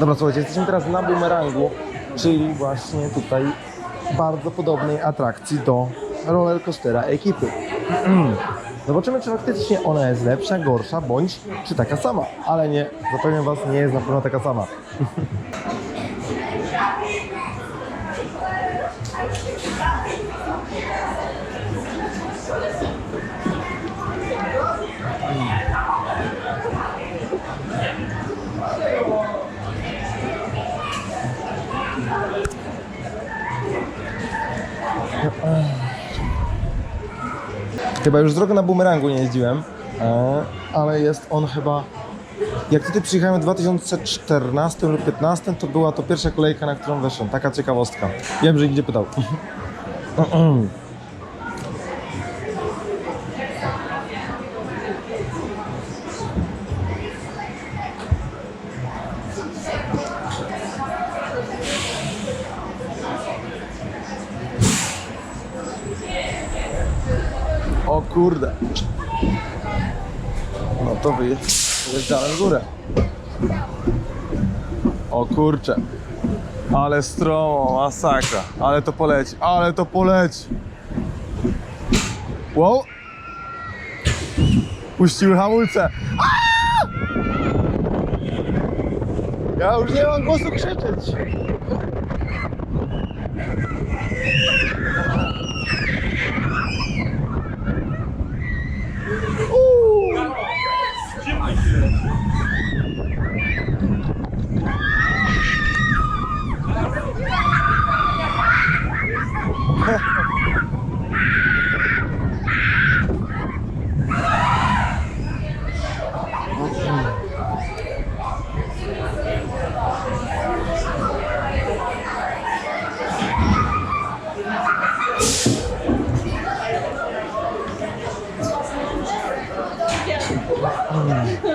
Dobra, słuchajcie, jesteśmy teraz na bumerangu, czyli właśnie tutaj bardzo podobnej atrakcji do rollercoastera ekipy. Zobaczymy, czy faktycznie ona jest lepsza, gorsza, bądź czy taka sama. Ale nie, zapewniam Was, nie jest na pewno taka sama. Chyba już drogę na bumerangu nie jeździłem, ale jest on chyba. Jak tutaj przyjechałem w 2014 lub 2015, to była to pierwsza kolejka, na którą weszłem. Taka ciekawostka. Wiem, że gdzie pytał. O kurde. No to wyje- wyjeżdżałem w górę. O kurcze. Ale stromo, masakra. Ale to poleci, ale to poleci. Wow. Puściły hamulce. Ja już nie mam głosu krzyczeć. Mm.